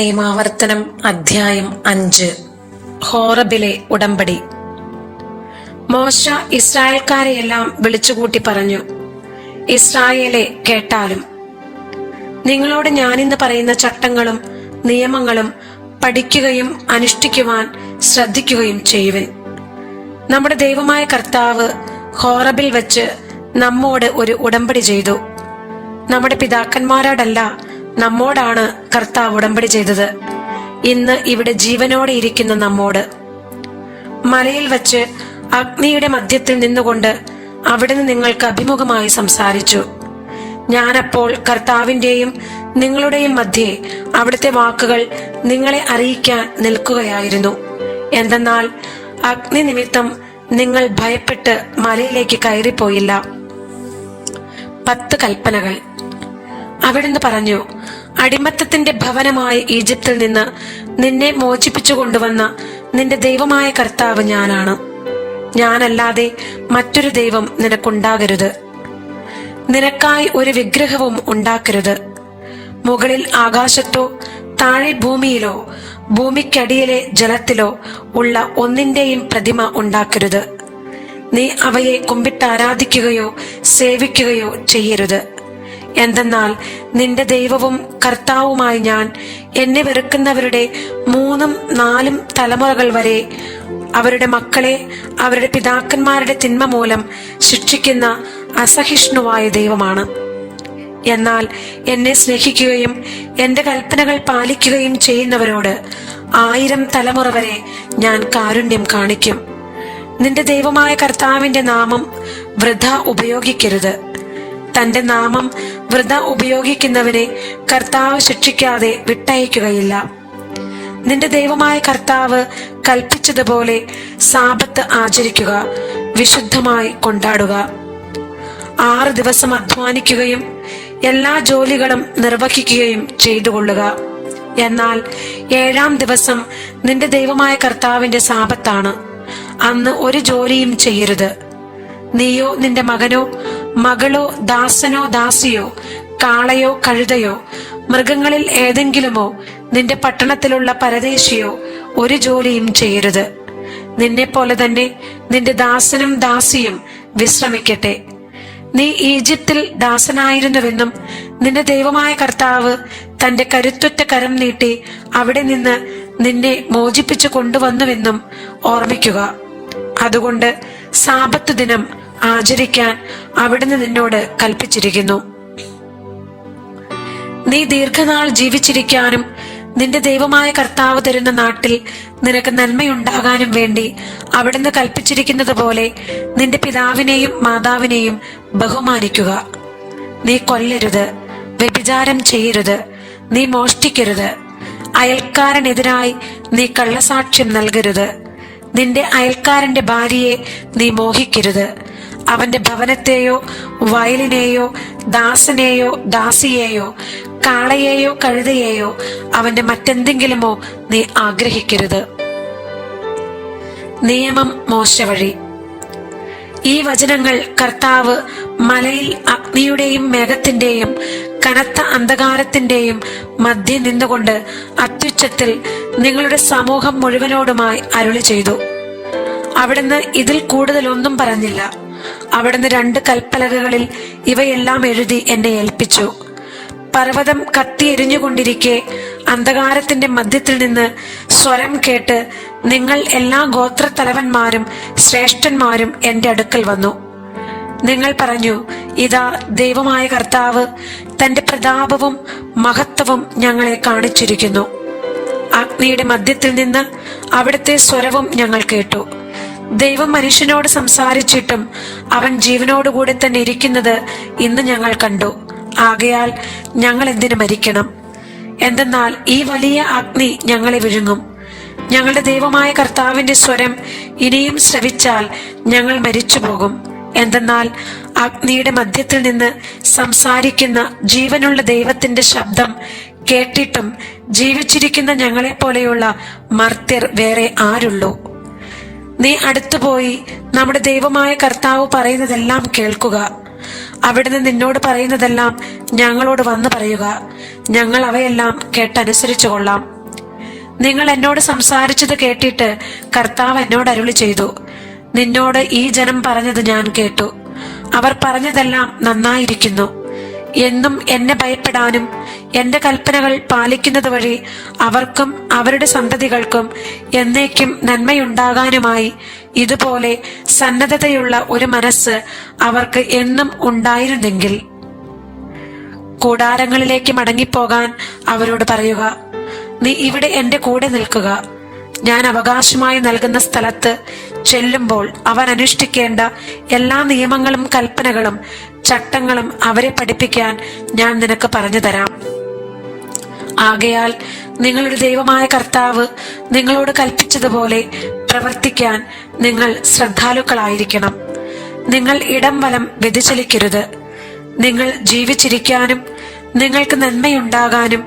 നിയമാവർത്തനം അധ്യായം അഞ്ച്. ഹോറബിലെ ഉടമ്പടി. മോശ ഇസ്രായേൽക്കാരെയെല്ലാം വിളിച്ചുകൂട്ടി പറഞ്ഞു ഇസ്രായേലെ കേട്ടാലും നിങ്ങളോട് ഞാനിന്ന് പറയുന്ന ചട്ടങ്ങളും നിയമങ്ങളും പഠിക്കുകയും അനുഷ്ഠിക്കുവാൻ ശ്രദ്ധിക്കുകയും ചെയ്യുവിൻ. നമ്മുടെ ദൈവമായ കർത്താവ് ഹോറബിൽ വെച്ച് നമ്മോട് ഒരു ഉടമ്പടി ചെയ്തു. നമ്മുടെ പിതാക്കന്മാരോടല്ല നമ്മോടാണ് കർത്താവ് ഉടമ്പടി ചെയ്തത്. ഇന്ന് ഇവിടെ ജീവനോടെ ഇരിക്കുന്ന നമ്മോട്. മലയിൽ വച്ച് അഗ്നിയുടെ മധ്യത്തിൽ നിന്നുകൊണ്ട് അവിടുന്ന് നിങ്ങൾക്ക് അഭിമുഖമായി സംസാരിച്ചു. ഞാനപ്പോൾ കർത്താവിന്റെയും നിങ്ങളുടെയും മധ്യേ അവിടുത്തെ വാക്കുകൾ നിങ്ങളെ അറിയിക്കാൻ നിൽക്കുകയായിരുന്നു. എന്തെന്നാൽ അഗ്നി നിമിത്തം നിങ്ങൾ ഭയപ്പെട്ട് മലയിലേക്ക് കയറിപ്പോയില്ല. പത്ത് കൽപ്പനകൾ. അവിടുന്ന് പറഞ്ഞു അടിമത്തത്തിന്റെ ഭവനമായ ഈജിപ്തിൽ നിന്ന് നിന്നെ മോചിപ്പിച്ചു കൊണ്ടുവന്ന നിന്റെ ദൈവമായ കർത്താവ് ഞാനാണ്. ഞാനല്ലാതെ മറ്റൊരു ദൈവം നിനക്കുണ്ടാകരുത്. നിനക്കായി ഒരു വിഗ്രഹവും ഉണ്ടാക്കരുത്. മുകളിൽ ആകാശത്തോ താഴെ ഭൂമിയിലോ ഭൂമിക്കടിയിലെ ജലത്തിലോ ഉള്ള ഒന്നിന്റെയും പ്രതിമ ഉണ്ടാക്കരുത്. നീ അവയെ കുമ്പിട്ട് ആരാധിക്കുകയോ സേവിക്കുകയോ ചെയ്യരുത്. എന്തെന്നാൽ നിന്റെ ദൈവവും കർത്താവുമായി ഞാൻ എന്നെ വെറുക്കുന്നവരുടെ മൂന്നും നാലും തലമുറകൾ വരെ അവരുടെ മക്കളെ അവരുടെ പിതാക്കന്മാരുടെ തിന്മ മൂലം ശിക്ഷിക്കുന്ന അസഹിഷ്ണുവായ ദൈവമാണ്. എന്നാൽ എന്നെ സ്നേഹിക്കുകയും എന്റെ കൽപ്പനകൾ പാലിക്കുകയും ചെയ്യുന്നവരോട് ആയിരം തലമുറ വരെ ഞാൻ കാരുണ്യം കാണിക്കും. നിന്റെ ദൈവമായ കർത്താവിന്റെ നാമം വൃഥ ഉപയോഗിക്കരുത്. തന്റെ നാമം വ്രത ഉപയോഗിക്കുന്നവനെ കർത്താവ് ശിക്ഷിക്കാതെ വിട്ടയക്കുകയില്ല. നിന്റെ ദൈവമായ കർത്താവ് കൽപ്പിച്ചതുപോലെ സാപത്ത് ആചരിക്കുക വിശുദ്ധമായി കൊണ്ടാടുക. ആറ് ദിവസം അധ്വാനിക്കുകയും എല്ലാ ജോലികളും നിർവഹിക്കുകയും ചെയ്തുകൊള്ളുക. എന്നാൽ ഏഴാം ദിവസം നിന്റെ ദൈവമായ കർത്താവിന്റെ സാപത്താണ്. അന്ന് ഒരു ജോലിയും ചെയ്യരുത്. നീയോ നിന്റെ മകനോ മകളോ ദാസനോ ദാസിയോ കാളയോ കഴുതയോ മൃഗങ്ങളിൽ ഏതെങ്കിലുമോ നിന്റെ പട്ടണത്തിലുള്ള പരദേശിയോ ഒരു ജോലിയും ചെയ്യരുത്. നിന്നെ പോലെ തന്നെ നിന്റെ ദാസനും ദാസിയും വിശ്രമിക്കട്ടെ. നീ ഈജിപ്തിൽ ദാസനായിരുന്നുവെന്നും നിന്റെ ദൈവമായ കർത്താവ് തന്റെ കരുത്തുറ്റ കരം നീട്ടി അവിടെ നിന്ന് നിന്നെ മോചിപ്പിച്ചു കൊണ്ടുവന്നുവെന്നും ഓർമ്മിക്കുക. അതുകൊണ്ട് സാപത്ത് ദിനം ആചരിക്കാൻ അവിടുന്ന് നിന്നോട് കൽപ്പിച്ചിരിക്കുന്നു. നീ ദീർഘനാൾ ജീവിച്ചിരിക്കാനും നിന്റെ ദൈവമായ കർത്താവ് തരുന്ന നാട്ടിൽ നിനക്ക് നന്മയുണ്ടാകാനും വേണ്ടി അവിടുന്ന് കൽപ്പിച്ചിരിക്കുന്നത് പോലെ നിന്റെ പിതാവിനെയും മാതാവിനെയും ബഹുമാനിക്കുക. നീ കൊല്ലരുത് വ്യഭിചാരം ചെയ്യരുത് നീ മോഷ്ടിക്കരുത്. അയൽക്കാരനെതിരായി നീ കള്ളസാക്ഷ്യം നൽകരുത്. നിന്റെ അയൽക്കാരന്റെ ഭാര്യയെ നീ മോഹിക്കരുത്. അവന്റെ ഭവനത്തെയോ വയലിനെയോ ദാസനെയോ ദാസിയെയോ കാളയെയോ കഴുതയെയോ അവന്റെ മറ്റെന്തെങ്കിലുമോ നീ ആഗ്രഹിക്കരുത്. നിയമം മോശ വഴി. ഈ വചനങ്ങൾ കർത്താവ് മലയിൽ അഗ്നിയുടെയും മേഘത്തിന്റെയും കനത്ത അന്ധകാരത്തിന്റെയും മധ്യ നിന്നുകൊണ്ട് അത്യുച്ചത്തിൽ നിങ്ങളുടെ സമൂഹം മുഴുവനോടുമായി അരുളി ചെയ്തു. അവിടുന്ന് ഇതിൽ കൂടുതൽ ഒന്നും പറഞ്ഞില്ല. അവിടുന്ന് രണ്ട് കൽപ്പലകകളിൽ ഇവയെല്ലാം എഴുതി എന്നെ ഏൽപ്പിച്ചു. പർവതം കത്തിയെരിഞ്ഞുകൊണ്ടിരിക്കെ അന്ധകാരത്തിന്റെ മധ്യത്തിൽ നിന്ന് സ്വരം കേട്ട് നിങ്ങൾ എല്ലാ ഗോത്രത്തലവന്മാരും ശ്രേഷ്ഠന്മാരും എന്റെ അടുക്കൽ വന്നു. നിങ്ങൾ പറഞ്ഞു ഇതാ ദൈവമായ കർത്താവ് തന്റെ പ്രതാപവും മഹത്വവും ഞങ്ങളെ കാണിച്ചിരിക്കുന്നു. അഗ്നിയുടെ മധ്യത്തിൽ നിന്ന് അവിടുത്തെ സ്വരവും ഞങ്ങൾ കേട്ടു. ദൈവം മനുഷ്യനോട് സംസാരിച്ചിട്ടും അവൻ ജീവനോടുകൂടെ തന്നെ ഇരിക്കുന്നത് ഇന്ന് ഞങ്ങൾ കണ്ടു. ആകയാൽ ഞങ്ങൾ എന്തിനു മരിക്കണം? എന്തെന്നാൽ ഈ വലിയ അഗ്നി ഞങ്ങളെ വിഴുങ്ങും. ഞങ്ങളുടെ ദൈവമായ കർത്താവിന്റെ സ്വരം ഇനിയും ശ്രവിച്ചാൽ ഞങ്ങൾ മരിച്ചു പോകും എന്തെന്നാൽ അഗ്നിയുടെ മധ്യത്തിൽ നിന്ന് സംസാരിക്കുന്ന ജീവനുള്ള ദൈവത്തിന്റെ ശബ്ദം കേട്ടിട്ടും ജീവിച്ചിരിക്കുന്ന ഞങ്ങളെ പോലെയുള്ള മർത്യർ വേറെ ആരുള്ളൂ. നീ അടുത്തുപോയി നമ്മുടെ ദൈവമായ കർത്താവ് പറയുന്നതെല്ലാം കേൾക്കുക. അവിടുന്ന് നിന്നോട് പറയുന്നതെല്ലാം ഞങ്ങളോട് വന്നു പറയുക. ഞങ്ങൾ അവയെല്ലാം കേട്ടനുസരിച്ചു കൊള്ളാം. നിങ്ങൾ എന്നോട് സംസാരിച്ചത് കേട്ടിട്ട് കർത്താവ് എന്നോട് അരുളി ചെയ്തു. നിന്നോട് ഈ ജനം പറഞ്ഞത് ഞാൻ കേട്ടു. അവർ പറഞ്ഞതെല്ലാം നന്നായിരിക്കുന്നു. എന്നും എന്നെ ഭയപ്പെടാനും എന്റെ കൽപ്പനകൾ പാലിക്കുന്നത് വഴി അവർക്കും അവരുടെ സന്തതികൾക്കും എന്നേക്കും നന്മയുണ്ടാകാനുമായി ഇതുപോലെ സന്നദ്ധതയുള്ള ഒരു മനസ്സ് അവർക്ക് എന്നും ഉണ്ടായിരുന്നെങ്കിൽ. കൂടാരങ്ങളിലേക്ക് മടങ്ങിപ്പോകാൻ അവരോട് പറയുക നീ ഇവിടെ എന്റെ കൂടെ നിൽക്കുക. ഞാൻ അവകാശമായി നൽകുന്ന സ്ഥലത്ത് ചെല്ലുമ്പോൾ അവർ അനുഷ്ഠിക്കേണ്ട എല്ലാ നിയമങ്ങളും കൽപ്പനകളും ചട്ടങ്ങളും അവരെ പഠിപ്പിക്കാൻ ഞാൻ നിനക്ക് പറഞ്ഞു തരാം. ആകയാൽ നിങ്ങളുടെ ദൈവമായ കർത്താവ് നിങ്ങളോട് കൽപ്പിച്ചതുപോലെ പ്രവർത്തിക്കാൻ നിങ്ങൾ ശ്രദ്ധാലുക്കളായിരിക്കണം. നിങ്ങൾ ഇടം വലം വ്യതിചലിക്കരുത്. നിങ്ങൾ ജീവിച്ചിരിക്കാനും നിങ്ങൾക്ക് നന്മയുണ്ടാകാനും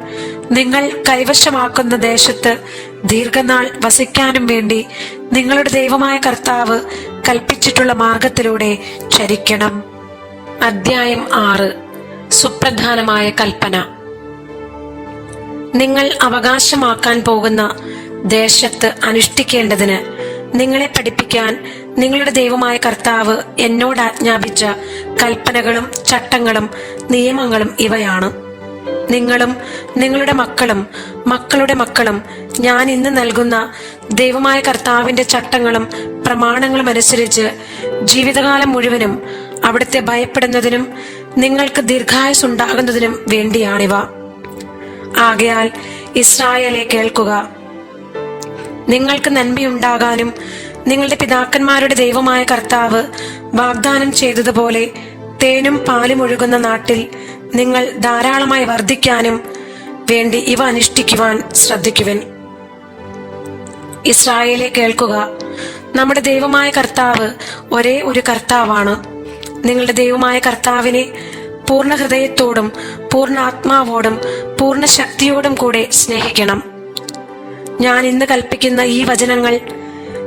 നിങ്ങൾ കൈവശമാക്കുന്ന ദേശത്ത് ദീർഘനാൾ വസിക്കാനും വേണ്ടി നിങ്ങളുടെ ദൈവമായ കർത്താവ് കൽപ്പിച്ചിട്ടുള്ള മാർഗത്തിലൂടെ ചരിക്കണം. അദ്ധ്യായം ആറ്. സുപ്രധാനമായ കൽപ്പന. നിങ്ങൾ അവകാശമാക്കാൻ പോകുന്ന ദേശത്ത് അനുഷ്ഠിക്കേണ്ടതിന് നിങ്ങളെ പഠിപ്പിക്കാൻ നിങ്ങളുടെ ദൈവമായ കർത്താവ് എന്നോട് ആജ്ഞാപിച്ച കൽപ്പനകളും ചട്ടങ്ങളും നിയമങ്ങളും ഇവയാണ്. നിങ്ങളും നിങ്ങളുടെ മക്കളും മക്കളുടെ മക്കളും ഞാൻ ഇന്ന് നൽകുന്ന ദൈവമായ കർത്താവിന്റെ ചട്ടങ്ങളും പ്രമാണങ്ങളും അനുസരിച്ച് ജീവിതകാലം മുഴുവനും അവിടുത്തെ ഭയപ്പെടുന്നതിനും നിങ്ങൾക്ക് ദീർഘായുസ് ഉണ്ടാകുന്നതിനും വേണ്ടിയാണിവ. ആകയാൽ ഇസ്രായേലെ കേൾക്കുക. നിങ്ങൾക്ക് നന്മയുണ്ടാകാനും നിങ്ങളുടെ പിതാക്കന്മാരുടെ ദൈവമായ കർത്താവ് വാഗ്ദാനം ചെയ്തതുപോലെ തേനും പാലും ഒഴുകുന്ന നാട്ടിൽ നിങ്ങൾ ധാരാളമായി വർദ്ധിക്കാനും വേണ്ടി ഇവ അനുഷ്ഠിക്കുവാൻ ശ്രദ്ധിക്കുവൻ. ഇസ്രായേലെ കേൾക്കുക. നമ്മുടെ ദൈവമായ കർത്താവ് ഒരേ ഒരു കർത്താവാണ്. നിങ്ങളുടെ ദൈവമായ കർത്താവിനെ പൂർണ ഹൃദയത്തോടും പൂർണ ആത്മാവോടും പൂർണ ശക്തിയോടും കൂടെ സ്നേഹിക്കണം. ഞാൻ ഇന്ന് കൽപ്പിക്കുന്ന ഈ വചനങ്ങൾ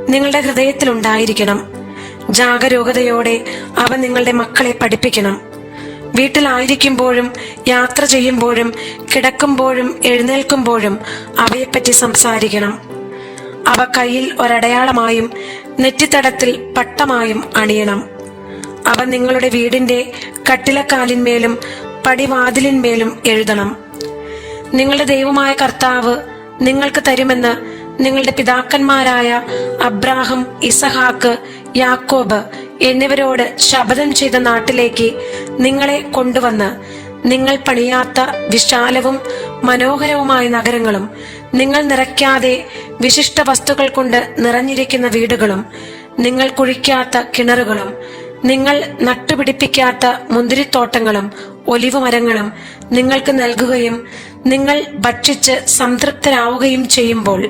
നിങ്ങളുടെ ഹൃദയത്തിലുണ്ടായിരിക്കണം. ജാഗരൂകതയോടെ അവ നിങ്ങളുടെ മക്കളെ പഠിപ്പിക്കണം. വീട്ടിലായിരിക്കുമ്പോഴും യാത്ര ചെയ്യുമ്പോഴും കിടക്കുമ്പോഴും എഴുന്നേൽക്കുമ്പോഴും അവയെപ്പറ്റി സംസാരിക്കണം. അവ കയ്യിൽ ഒരടയാളമായും നെറ്റിത്തടത്തിൽ പട്ടമായും അണിയണം. അവ നിങ്ങളുടെ വീടിന്റെ കട്ടിലക്കാലിന്മേലും പടിവാതിലിന്മേലും എഴുതണം. നിങ്ങളുടെ ദൈവമായ കർത്താവ് നിങ്ങൾക്ക് തരുമെന്ന് നിങ്ങളുടെ പിതാക്കന്മാരായ അബ്രാഹം ഇസഹാക്ക് യാക്കോബ് എന്നിവരോട് ശപഥം ചെയ്ത നാട്ടിലേക്ക് നിങ്ങളെ കൊണ്ടുവന്ന് നിങ്ങൾ പണിയാത്ത വിശാലവും മനോഹരവുമായ നഗരങ്ങളും നിങ്ങൾ നിറയ്ക്കാതെ വിശിഷ്ട വസ്തുക്കൾ കൊണ്ട് നിറഞ്ഞിരിക്കുന്ന വീടുകളും നിങ്ങൾ കുഴിക്കാത്ത കിണറുകളും നിങ്ങൾ നട്ടുപിടിപ്പിക്കാത്ത മുന്തിരിത്തോട്ടങ്ങളും ഒലിവ് മരങ്ങളും നിങ്ങൾക്ക് നൽകുകയും നിങ്ങൾ ഭക്ഷിച്ച് സംതൃപ്തരാവുകയും ചെയ്യുമ്പോൾ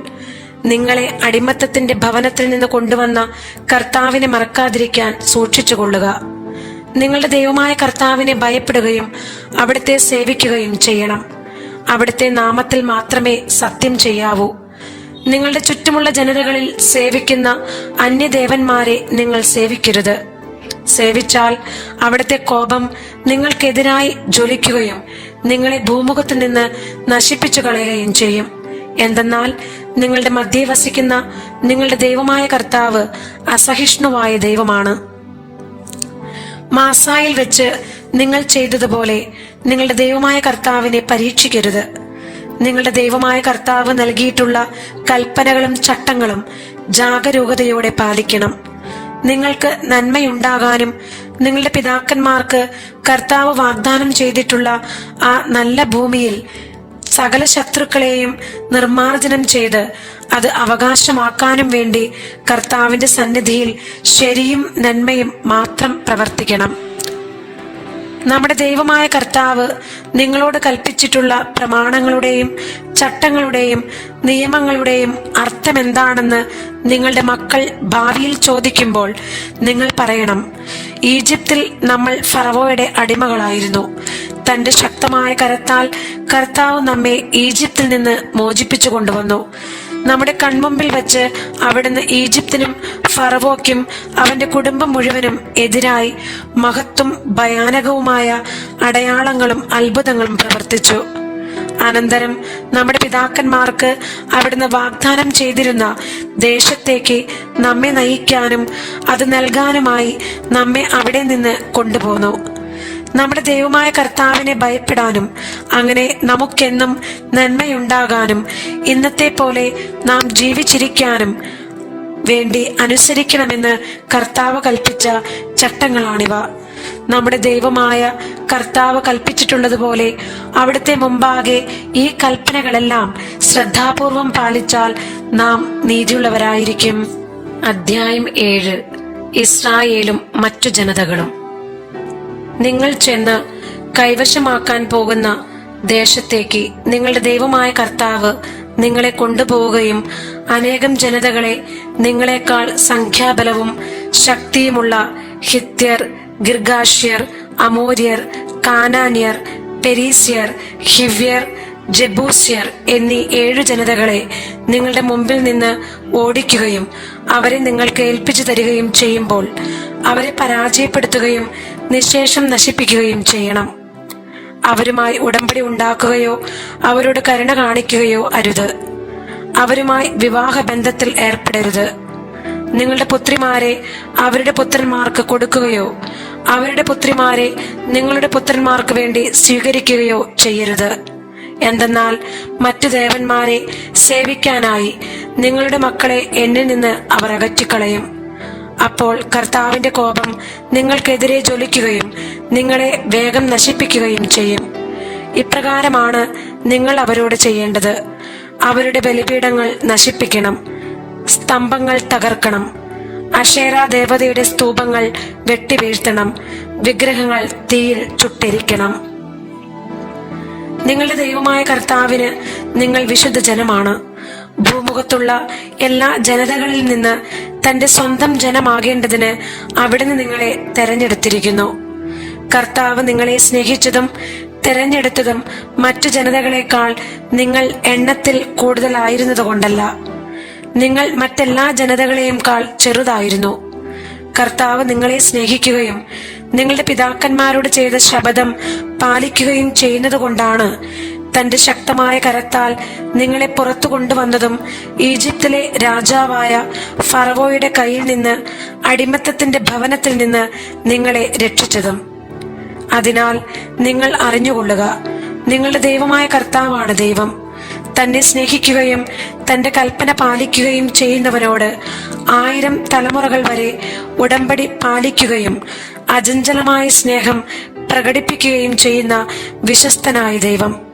നിങ്ങളെ അടിമത്തത്തിന്റെ ഭവനത്തിൽ നിന്ന് കൊണ്ടുവന്ന കർത്താവിനെ മറക്കാതിരിക്കാൻ സൂക്ഷിച്ചുകൊള്ളുക. നിങ്ങളുടെ ദൈവമായ കർത്താവിനെ ഭയപ്പെടുകയും അവിടുത്തെ സേവിക്കുകയും ചെയ്യണം. അവിടുത്തെ നാമത്തിൽ മാത്രമേ സത്യം ചെയ്യാവൂ. നിങ്ങളുടെ ചുറ്റുമുള്ള ജനതകളിൽ സേവിക്കുന്ന അന്യദേവന്മാരെ നിങ്ങൾ സേവിക്കരുത്. സേവിച്ചാൽ അവിടുത്തെ കോപം നിങ്ങൾക്കെതിരായി ജ്വലിക്കുകയും നിങ്ങളെ ഭൂമുഖത്ത് നിന്ന് നശിപ്പിച്ചു കളയുകയും ചെയ്യും. എന്തെന്നാൽ നിങ്ങളുടെ മധ്യേ വസിക്കുന്ന നിങ്ങളുടെ ദൈവമായ കർത്താവ് അസഹിഷ്ണുവായ ദൈവമാണ്. മാസായിൽ വെച്ച് നിങ്ങൾ ചെയ്തതുപോലെ നിങ്ങളുടെ ദൈവമായ കർത്താവിനെ പരീക്ഷിക്കരുത്. നിങ്ങളുടെ ദൈവമായ കർത്താവ് നൽകിയിട്ടുള്ള കൽപ്പനകളും ചട്ടങ്ങളും ജാഗരൂകതയോടെ പാലിക്കണം. നിങ്ങൾക്ക് നന്മയുണ്ടാകാനും നിങ്ങളുടെ പിതാക്കന്മാർക്ക് കർത്താവ് വാഗ്ദാനം ചെയ്തിട്ടുള്ള ആ നല്ല ഭൂമിയിൽ സകല ശത്രുക്കളെയും നിർമാർജനം ചെയ്ത് അത് അവകാശമാക്കാനും വേണ്ടി കർത്താവിന്റെ സന്നിധിയിൽ ശരിയും നന്മയും മാത്രം പ്രവർത്തിക്കണം. നമ്മുടെ ദൈവമായ കർത്താവ് നിങ്ങളോട് കൽപ്പിച്ചിട്ടുള്ള പ്രമാണങ്ങളുടെയും ചട്ടങ്ങളുടെയും നിയമങ്ങളുടെയും അർത്ഥം എന്താണെന്ന് നിങ്ങളുടെ മക്കൾ ഭാവിയിൽ ചോദിക്കുമ്പോൾ നിങ്ങൾ പറയണം ഈജിപ്തിൽ നമ്മൾ ഫറവോയുടെ അടിമകളായിരുന്നു. തന്റെ ശക്തമായ കരത്താൽ കർത്താവ് നമ്മെ ഈജിപ്തിൽ നിന്ന് മോചിപ്പിച്ചു കൊണ്ടുവന്നു. നമ്മുടെ കൺമുമ്പിൽ വെച്ച് അവിടുന്ന് ഈജിപ്തിനും ഫറവോക്കും അവന്റെ കുടുംബം മുഴുവനും എതിരായി മഹത്വം ഭയാനകവുമായ അടയാളങ്ങളും അത്ഭുതങ്ങളും പ്രവർത്തിച്ചു. അനന്തരം നമ്മുടെ പിതാക്കന്മാർക്ക് അവിടുന്ന് വാഗ്ദാനം ചെയ്തിരുന്ന ദേശത്തേക്ക് നമ്മെ നയിക്കാനും അത് നൽകാനുമായി നമ്മെ അവിടെ നിന്ന് കൊണ്ടുപോന്നു. നമ്മുടെ ദൈവമായ കർത്താവിനെ ഭയപ്പെടാനും അങ്ങനെ നമുക്കെന്നും നന്മയുണ്ടാകാനും ഇന്നത്തെ പോലെ നാം ജീവിച്ചിരിക്കാനും വേണ്ടി അനുസരിക്കണമെന്ന് കർത്താവ് കൽപ്പിച്ച ചട്ടങ്ങളാണിവ. നമ്മുടെ ദൈവമായ കർത്താവ് കൽപ്പിച്ചിട്ടുള്ളതുപോലെ അവിടുത്തെ മുമ്പാകെ ഈ കൽപ്പനകളെല്ലാം ശ്രദ്ധാപൂർവം പാലിച്ചാൽ നാം നീതിയുള്ളവരായിരിക്കും. അധ്യായം ഏഴ്. ഇസ്രായേലും മറ്റു ജനതകളും. നിങ്ങൾ ചെന്ന് കൈവശമാക്കാൻ പോകുന്ന ദേശത്തേക്ക് നിങ്ങളുടെ ദൈവമായ കർത്താവ് നിങ്ങളെ കൊണ്ടുപോവുകയും അനേകം ജനതകളെ നിങ്ങളെക്കാൾ സംഖ്യാബലവും ശക്തിയുമുള്ള ഹിത്യർ ഗിർഗാഷ്യർ അമോര്യർ കാനാനിയർ പെരീസ്യർ ഹിവ്യർ ജബൂസ്യർ എന്നീ ഏഴു ജനതകളെ നിങ്ങളുടെ മുമ്പിൽ നിന്ന് ഓടിക്കുകയും അവരെ നിങ്ങൾക്ക് ഏൽപ്പിച്ചു തരികയും ചെയ്യുമ്പോൾ അവരെ പരാജയപ്പെടുത്തുകയും നിശേഷം നശിപ്പിക്കുകയും ചെയ്യണം. അവരുമായി ഉടമ്പടി ഉണ്ടാക്കുകയോ അവരോട് കരുണ കാണിക്കുകയോ അരുത്. അവരുമായി വിവാഹ ബന്ധത്തിൽ ഏർപ്പെടരുത്. നിങ്ങളുടെ പുത്രിമാരെ അവരുടെ പുത്രന്മാർക്ക് കൊടുക്കുകയോ അവരുടെ പുത്രിമാരെ നിങ്ങളുടെ പുത്രന്മാർക്ക് വേണ്ടി സ്വീകരിക്കുകയോ ചെയ്യരുത്. എന്തെന്നാൽ മറ്റു ദേവന്മാരെ സേവിക്കാനായി നിങ്ങളുടെ മക്കളെ എന്നിൽ നിന്ന് അവർ അകറ്റിക്കളയും. അപ്പോൾ കർത്താവിന്റെ കോപം നിങ്ങൾക്കെതിരെ ജ്വലിക്കുകയും നിങ്ങളെ വേഗം നശിപ്പിക്കുകയും ചെയ്യും. ഇപ്രകാരമാണ് നിങ്ങൾ അവരോട് ചെയ്യേണ്ടത്. അവരുടെ ബലിപീഠങ്ങൾ നശിപ്പിക്കണം. സ്തംഭങ്ങൾ തകർക്കണം. അഷേര ദേവതയുടെ സ്തൂപങ്ങൾ വെട്ടിവീഴ്ത്തണം. വിഗ്രഹങ്ങൾ തീയിൽ ചുട്ടിരിക്കണം. നിങ്ങളുടെ ദൈവമായ കർത്താവിന് നിങ്ങൾ വിശുദ്ധ ജനമാണ്. ഭൂമുഖത്തുള്ള എല്ലാ ജനതകളിൽ നിന്ന് തന്റെ സ്വന്തം ജനമാകേണ്ടതിന് അവിടുന്ന് നിങ്ങളെ തെരഞ്ഞെടുത്തിരിക്കുന്നു. കർത്താവ് നിങ്ങളെ സ്നേഹിച്ചതും തെരഞ്ഞെടുത്തതും മറ്റു ജനതകളെക്കാൾ നിങ്ങൾ എണ്ണത്തിൽ കൂടുതലായിരുന്നതുകൊണ്ടല്ല. നിങ്ങൾ മറ്റെല്ലാ ജനതകളെയും കാൾ ചെറുതായിരുന്നു. കർത്താവ് നിങ്ങളെ സ്നേഹിക്കുകയും നിങ്ങളുടെ പിതാക്കന്മാരോട് ചെയ്ത ശപഥം പാലിക്കുകയും ചെയ്യുന്നത് കൊണ്ടാണ് തന്റെ ശക്തമായ കരത്താൽ നിങ്ങളെ പുറത്തു കൊണ്ടുവന്നതും ഈജിപ്തിലെ രാജാവായ ഫറവോയുടെ കയ്യിൽ നിന്ന് അടിമത്തത്തിന്റെ ഭവനത്തിൽ നിന്ന് നിങ്ങളെ രക്ഷിച്ചതും. അതിനാൽ നിങ്ങൾ അറിഞ്ഞുകൊള്ളുക നിങ്ങളുടെ ദൈവമായ കർത്താവാണ് ദൈവം. തന്നെ സ്നേഹിക്കുകയും തന്റെ കൽപ്പന പാലിക്കുകയും ചെയ്യുന്നവനോട് ആയിരം തലമുറകൾ വരെ ഉടമ്പടി പാലിക്കുകയും അചഞ്ചലമായ സ്നേഹം പ്രകടിപ്പിക്കുകയും ചെയ്യുന്ന വിശ്വസ്തനായ ദൈവം.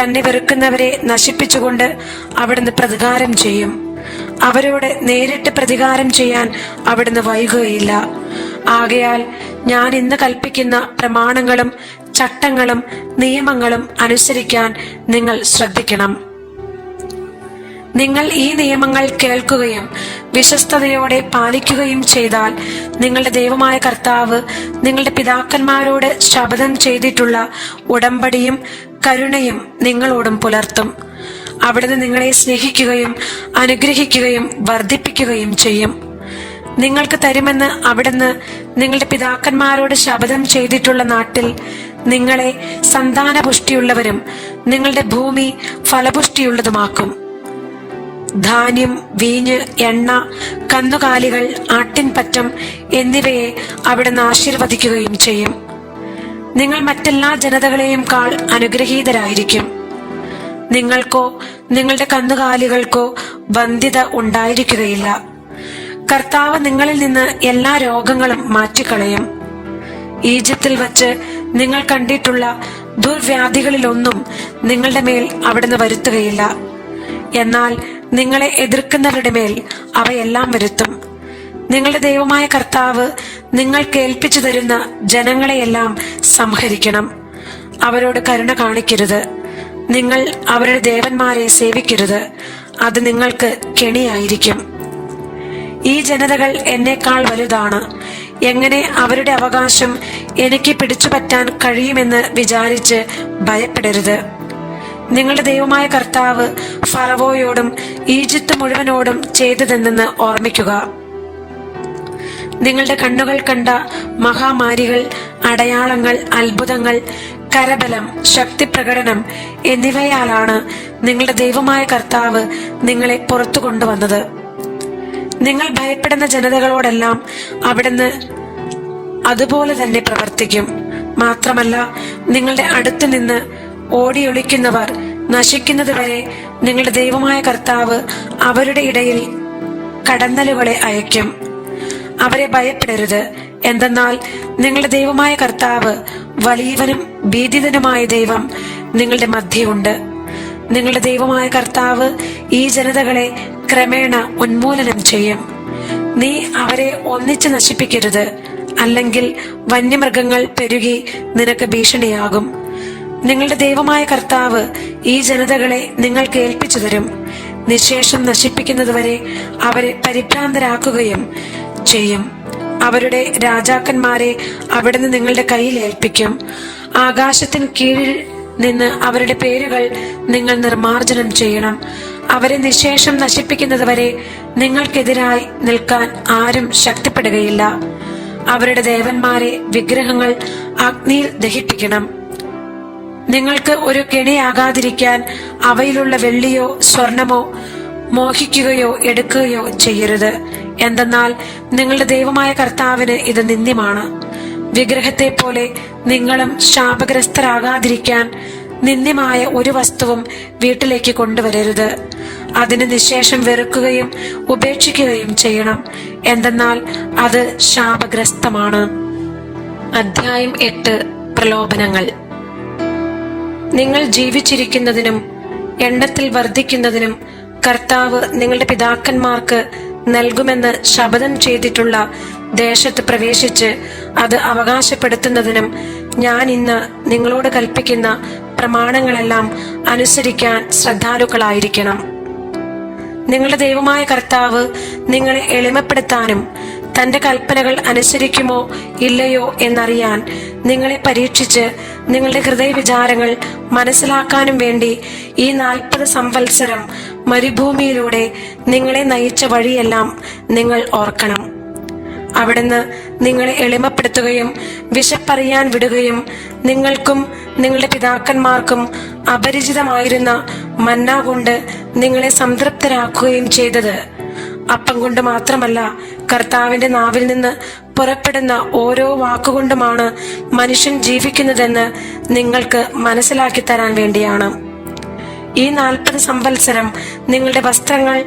തന്നെ വെറുക്കുന്നവരെ നശിപ്പിച്ചുകൊണ്ട് അവിടുന്ന് പ്രതികാരം ചെയ്യും. അവരോട് നേരിട്ട് പ്രതികാരം ചെയ്യാൻ അവിടുന്ന് വൈകുകയില്ല. ആകയാൽ ഞാൻ ഇന്ന് കൽപ്പിക്കുന്ന പ്രമാണങ്ങളും ചട്ടങ്ങളും നിയമങ്ങളും അനുസരിക്കാൻ നിങ്ങൾ ശ്രദ്ധിക്കണം. നിങ്ങൾ ഈ നിയമങ്ങൾ കേൾക്കുകയും വിശ്വസ്തയോടെ പാലിക്കുകയും ചെയ്താൽ നിങ്ങളുടെ ദൈവമായ കർത്താവ് നിങ്ങളുടെ പിതാക്കന്മാരോട് ശപഥം ചെയ്തിട്ടുള്ള ഉടമ്പടിയും കരുണയും നിങ്ങളോടും പുലർത്തും. അവിടുന്ന് നിങ്ങളെ സ്നേഹിക്കുകയും അനുഗ്രഹിക്കുകയും വർദ്ധിപ്പിക്കുകയും ചെയ്യും. നിങ്ങൾക്ക് തരുമെന്ന് അവിടുന്ന് നിങ്ങളുടെ പിതാക്കന്മാരോട് ശപഥം ചെയ്തിട്ടുള്ള നാട്ടിൽ നിങ്ങളെ സന്താനപുഷ്ടിയുള്ളവരും നിങ്ങളുടെ ഭൂമി ഫലപുഷ്ടിയുള്ളതുമാക്കും. ധാന്യം വീഞ്ഞ് എണ്ണ കന്നുകാലികൾ ആട്ടിൻപറ്റം എന്നിവയെ അവിടുന്ന് ആശീർവദിക്കുകയും ചെയ്യും. നിങ്ങൾ മറ്റെല്ലാ ജനതകളെയും കാൾ അനുഗ്രഹീതരായിരിക്കും. നിങ്ങൾക്കോ നിങ്ങളുടെ കന്നുകാലികൾക്കോ വന്ധ്യത ഉണ്ടായിരിക്കുകയില്ല. കർത്താവ് നിങ്ങളിൽ നിന്ന് എല്ലാ രോഗങ്ങളും മാറ്റിക്കളയും. ഈജിപ്തിൽ വച്ച് നിങ്ങൾ കണ്ടിട്ടുള്ള ദുർവ്യാധികളിലൊന്നും നിങ്ങളുടെ മേൽ അവിടുന്ന് വരുത്തുകയില്ല. എന്നാൽ നിങ്ങളെ എതിർക്കുന്നവരുടെ മേൽ അവയെല്ലാം വരുത്തും. നിങ്ങളുടെ ദൈവമായ കർത്താവ് നിങ്ങൾ കേൾപ്പിച്ചു തരുന്ന ജനങ്ങളെയെല്ലാം സംഹരിക്കണം. അവരോട് കരുണ കാണിക്കരുത്. നിങ്ങൾ അവരുടെ ദേവന്മാരെ സേവിക്കരുത്. അത് നിങ്ങൾക്ക് കെണിയായിരിക്കും. ഈ ജനതകൾ എന്നേക്കാൾ വലുതാണ്. എങ്ങനെ അവരുടെ അവകാശം എനിക്ക് പിടിച്ചുപറ്റാൻ കഴിയുമെന്ന് വിചാരിച്ച് ഭയപ്പെടരുത്. നിങ്ങളുടെ ദൈവമായ കർത്താവ് ഫറവോയോടും ഈജിപ്ത് മുഴുവനോടും ചെയ്തതെന്ന് ഓർമ്മിക്കുക. നിങ്ങളുടെ കണ്ണുകൾ കണ്ട മഹാമാരികൾ അടയാളങ്ങൾ അത്ഭുതങ്ങൾ കരബലം ശക്തി പ്രകടനം എന്നിവയാലാണ് നിങ്ങളുടെ ദൈവമായ കർത്താവ് നിങ്ങളെ പുറത്തു കൊണ്ടുവന്നത്. നിങ്ങൾ ഭയപ്പെടുന്ന ജനതകളോടെല്ലാം അവിടുന്ന് അതുപോലെ തന്നെ പ്രവർത്തിക്കും. മാത്രമല്ല നിങ്ങളുടെ അടുത്ത് നിന്ന് ഓടിയൊളിക്കുന്നവർ നശിക്കുന്നത് വരെ നിങ്ങളുടെ ദൈവമായ കർത്താവ് അവരുടെ ഇടയിൽ കടന്നലുകളെ അയക്കും അവരെ ഭയപ്പെടരുത്. എന്തെന്നാൽ നിങ്ങളുടെ ദൈവമായ കർത്താവ് വലിയവനും ഭീതിതനുമായ ദൈവം നിങ്ങളുടെ മധ്യയുണ്ട് നിങ്ങളുടെ ദൈവമായ കർത്താവ് ഈ ജനതകളെ ക്രമേണ ഉന്മൂലനം ചെയ്യും. നീ അവരെ ഒന്നിച്ച് നശിപ്പിക്കരുത്. അല്ലെങ്കിൽ വന്യമൃഗങ്ങൾ പെരുകി നിനക്ക് ഭീഷണിയാകും. നിങ്ങളുടെ ദൈവമായ കർത്താവ് ഈ ജനതകളെ നിങ്ങൾക്ക് ഏൽപ്പിച്ചു തരും. നിശേഷം നശിപ്പിക്കുന്നതുവരെ അവരെ പരിഭ്രാന്തരാക്കുകയും ചെയ്യും. അവരുടെ രാജാക്കന്മാരെ അവിടുന്ന് നിങ്ങളുടെ കയ്യിൽ ഏൽപ്പിക്കും. ആകാശത്തിന് കീഴിൽ നിന്ന് അവരുടെ പേരുകൾ നിങ്ങൾ നിർമാർജനം ചെയ്യണം. അവരെ നിശേഷം നശിപ്പിക്കുന്നതുവരെ നിങ്ങൾക്കെതിരായി നിൽക്കാൻ ആരും ശക്തിപ്പെടുകയില്ല. അവരുടെ ദേവന്മാരെ വിഗ്രഹങ്ങൾ അഗ്നിയിൽ ദഹിപ്പിക്കണം. നിങ്ങൾക്ക് ഒരു കെണിയാകാതിരിക്കാൻ അവയിലുള്ള വെള്ളിയോ സ്വർണമോ മോഹിക്കുകയോ എടുക്കുകയോ ചെയ്യരുത്. എന്തെന്നാൽ നിങ്ങളുടെ ദൈവമായ കർത്താവിന് ഇത് നിന്ദ്യമാണ്. വിഗ്രഹത്തെ പോലെ നിങ്ങളും ശാപഗ്രസ്തരാകാതിരിക്കാൻ നിന്ദ്യമായ ഒരു വസ്തുവും വീട്ടിലേക്ക് കൊണ്ടുവരരുത്. അതിന് നിശേഷം വെറുക്കുകയും ഉപേക്ഷിക്കുകയും ചെയ്യണം. എന്തെന്നാൽ അത് ശാപഗ്രസ്തമാണ്. അധ്യായം എട്ട്. പ്രലോഭനങ്ങൾ. നിങ്ങൾ ജീവിച്ചിരിക്കുന്നതിനും എണ്ണത്തിൽ വർദ്ധിക്കുന്നതിനും കർത്താവ് നിങ്ങളുടെ പിതാക്കന്മാർക്ക് നൽകുമെന്ന് ശപഥം ചെയ്തിട്ടുള്ള ദേശത്ത് പ്രവേശിച്ച് അത് അവകാശപ്പെടുത്തുന്നതിനും ഞാൻ ഇന്ന് നിങ്ങളോട് കൽപ്പിക്കുന്ന പ്രമാണങ്ങളെല്ലാം അനുസരിക്കാൻ ശ്രദ്ധാലുക്കളായിരിക്കണം. നിങ്ങളുടെ ദൈവമായ കർത്താവ് നിങ്ങളെ എളിമപ്പെടുത്താനും തന്റെ കൽപ്പനകൾ അനുസരിക്കുമോ ഇല്ലയോ എന്നറിയാൻ നിങ്ങളെ പരീക്ഷിച്ച് നിങ്ങളുടെ ഹൃദയ വിചാരങ്ങൾ മനസ്സിലാക്കാനും വേണ്ടി ഈ നാൽപ്പത് സംവത്സരം മരുഭൂമിയിലൂടെ നിങ്ങളെ നയിച്ച വഴിയെല്ലാം നിങ്ങൾ ഓർക്കണം. അവിടുന്ന് നിങ്ങളെ എളിമപ്പെടുത്തുകയും വിശപ്പറിയാൻ വിടുകയും നിങ്ങൾക്കും നിങ്ങളുടെ പിതാക്കന്മാർക്കും അപരിചിതമായിരുന്ന മന്ന കൊണ്ട് നിങ്ങളെ സംതൃപ്തരാക്കുകയും ചെയ്തത്. അപ്പം കൊണ്ട് മാത്രമല്ല കർത്താവിന്റെ നാവിൽ നിന്ന് പുറപ്പെടുന്ന ഓരോ വാക്കുകൊണ്ടുമാണ് മനുഷ്യൻ ജീവിക്കുന്നതെന്ന് നിങ്ങൾക്ക് മനസ്സിലാക്കി തരാൻ വേണ്ടിയാണ്. ഈ നാൽപ്പത് സംവത്സരം നിങ്ങളുടെ വസ്ത്രങ്ങൾ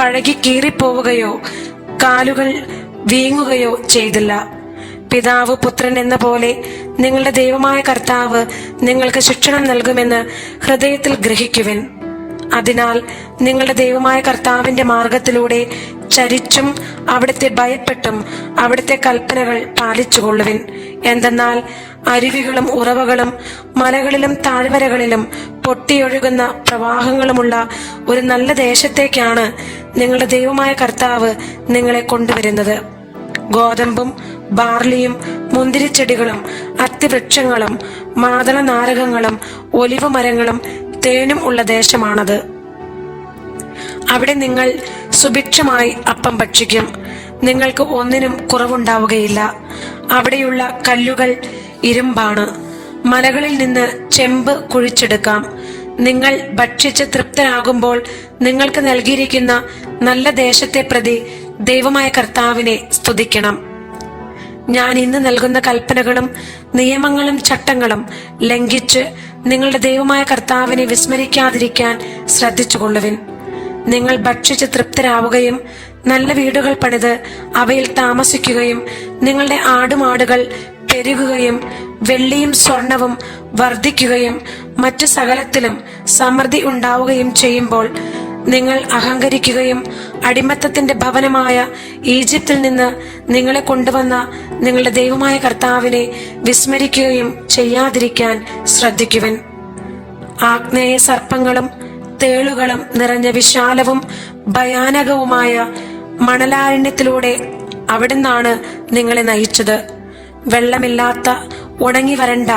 പഴകി കീറിപ്പോവുകയോ കാലുകൾ വീങ്ങുകയോ ചെയ്തില്ല. പിതാവ് പുത്രൻ എന്ന പോലെ നിങ്ങളുടെ ദൈവമായ കർത്താവ് നിങ്ങൾക്ക് ശിക്ഷണം നൽകുമെന്ന് ഹൃദയത്തിൽ ഗ്രഹിക്കുവിൻ. അതിനാൽ നിങ്ങളുടെ ദൈവമായ കർത്താവിന്റെ മാർഗത്തിലൂടെ ചരിച്ചും അവിടുത്തെ ഭയപ്പെട്ടും അവിടുത്തെ കൽപ്പനകൾ പാലിച്ചുകൊള്ളുവിൻ. എന്തെന്നാൽ അരുവികളും ഉറവകളും മലകളിലും താഴ്വരകളിലും പൊട്ടിയൊഴുകുന്ന പ്രവാഹങ്ങളുമുള്ള ഒരു നല്ല ദേശത്തേക്കാണ് നിങ്ങളുടെ ദൈവമായ കർത്താവ് നിങ്ങളെ കൊണ്ടുവരുന്നത്. ഗോതമ്പും ബാർലിയും മുന്തിരിച്ചെടികളും അത്തിവൃക്ഷങ്ങളും മാതള നാരകങ്ങളും ഒലിവ് മരങ്ങളും തേനും ഉള്ള ദേശമാണത്. അവിടെ നിങ്ങൾ സുഭിക്ഷമായി അപ്പം ഭക്ഷിക്കും. നിങ്ങൾക്ക് ഒന്നിനും കുറവുണ്ടാവുകയില്ല. അവിടെയുള്ള കല്ലുകൾ ഇരുമ്പാണ്. മലകളിൽ നിന്ന് ചെമ്പ് കുഴിച്ചെടുക്കാം. നിങ്ങൾ ഭക്ഷിച്ച് തൃപ്തരാകുമ്പോൾ നിങ്ങൾക്ക് നൽകിയിരിക്കുന്ന നല്ല ദേശത്തെ പ്രതി ദൈവമായ കർത്താവിനെ സ്തുതിക്കണം. ഞാൻ ഇന്ന് നൽകുന്ന കൽപ്പനകളും നിയമങ്ങളും ചട്ടങ്ങളും ലംഘിച്ച് നിങ്ങളുടെ ദൈവമായ കർത്താവിനെ വിസ്മരിക്കാതിരിക്കാൻ ശ്രദ്ധിച്ചുകൊള്ളുവിൻ. നിങ്ങൾ ഭക്ഷിച്ച് തൃപ്തരാവുകയും നല്ല വീടുകൾ പണിത് അവയിൽ താമസിക്കുകയും നിങ്ങളുടെ ആടുമാടുകൾ പെരുകുകയും വെള്ളിയും സ്വർണവും വർദ്ധിക്കുകയും മറ്റു സകലത്തിലും സമൃദ്ധി ഉണ്ടാവുകയും ചെയ്യുമ്പോൾ നിങ്ങൾ അഹങ്കരിക്കുകയും അടിമത്തത്തിന്റെ ഭവനമായ ഈജിപ്തിൽ നിന്ന് നിങ്ങളെ കൊണ്ടുവന്ന നിങ്ങളുടെ ദൈവമായ കർത്താവിനെ വിസ്മരിക്കുകയും ചെയ്യാതിരിക്കാൻ ശ്രദ്ധിക്കുവൻ. ആഗ്നേയ സർപ്പങ്ങളും തേളുകളും നിറഞ്ഞ വിശാലവും ഭയാനകവുമായ മണലാരണ്യത്തിലൂടെ അവിടുന്നാണ് നിങ്ങളെ നയിച്ചത്. വെള്ളമില്ലാത്ത ഉണങ്ങി വരണ്ട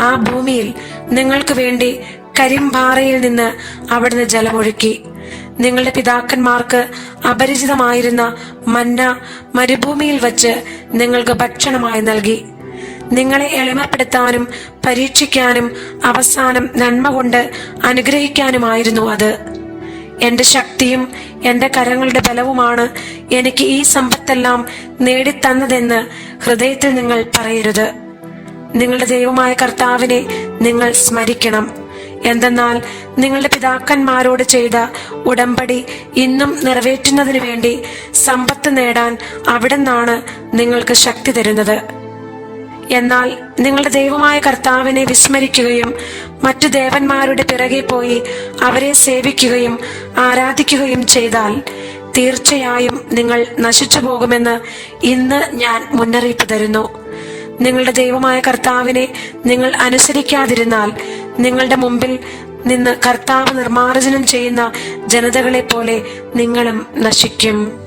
ആ ഭൂമിയിൽ നിങ്ങൾക്ക് വേണ്ടി കരിമ്പാറയിൽ നിന്ന് അവിടുന്ന് ജലമൊഴുക്കി. നിങ്ങളുടെ പിതാക്കന്മാർക്ക് അപരിചിതമായിരുന്ന മന്ന മരുഭൂമിയിൽ വച്ച് നിങ്ങൾക്ക് ഭക്ഷണമായി നൽകി. നിങ്ങളെ എളിമപ്പെടുത്താനും പരീക്ഷിക്കാനും അവസാനം നന്മ കൊണ്ട് അനുഗ്രഹിക്കാനുമായിരുന്നു അത്. എന്റെ ശക്തിയും എന്റെ കരങ്ങളുടെ ബലവുമാണ് എനിക്ക് ഈ സമ്പത്തെല്ലാം നേടിത്തന്നതെന്ന് ഹൃദയത്തിൽ നിങ്ങൾ പറയരുത്. നിങ്ങളുടെ ദൈവമായ കർത്താവിനെ നിങ്ങൾ സ്മരിക്കണം. എന്തെന്നാൽ നിങ്ങളുടെ പിതാക്കന്മാരോട് ചെയ്ത ഉടമ്പടി ഇന്നും നിറവേറ്റുന്നതിനു വേണ്ടി സമ്പത്ത് നേടാൻ അവിടെ നിന്നാണ് നിങ്ങൾക്ക് ശക്തി തരുന്നത്. എന്നാൽ നിങ്ങളുടെ ദൈവമായ കർത്താവിനെ വിസ്മരിക്കുകയും മറ്റു ദേവന്മാരുടെ പിറകെ പോയി അവരെ സേവിക്കുകയും ആരാധിക്കുകയും ചെയ്താൽ തീർച്ചയായും നിങ്ങൾ നശിച്ചു പോകുമെന്ന് ഇന്ന് ഞാൻ മുന്നറിയിപ്പ് തരുന്നു. നിങ്ങളുടെ ദൈവമായ കർത്താവിനെ നിങ്ങൾ അനുസരിക്കാതിരുന്നാൽ നിങ്ങളുടെ മുമ്പിൽ നിന്ന് കർത്താവ് നിർമാർജനം ചെയ്യുന്ന ജനതകളെ പോലെ നിങ്ങളും നശിക്കും.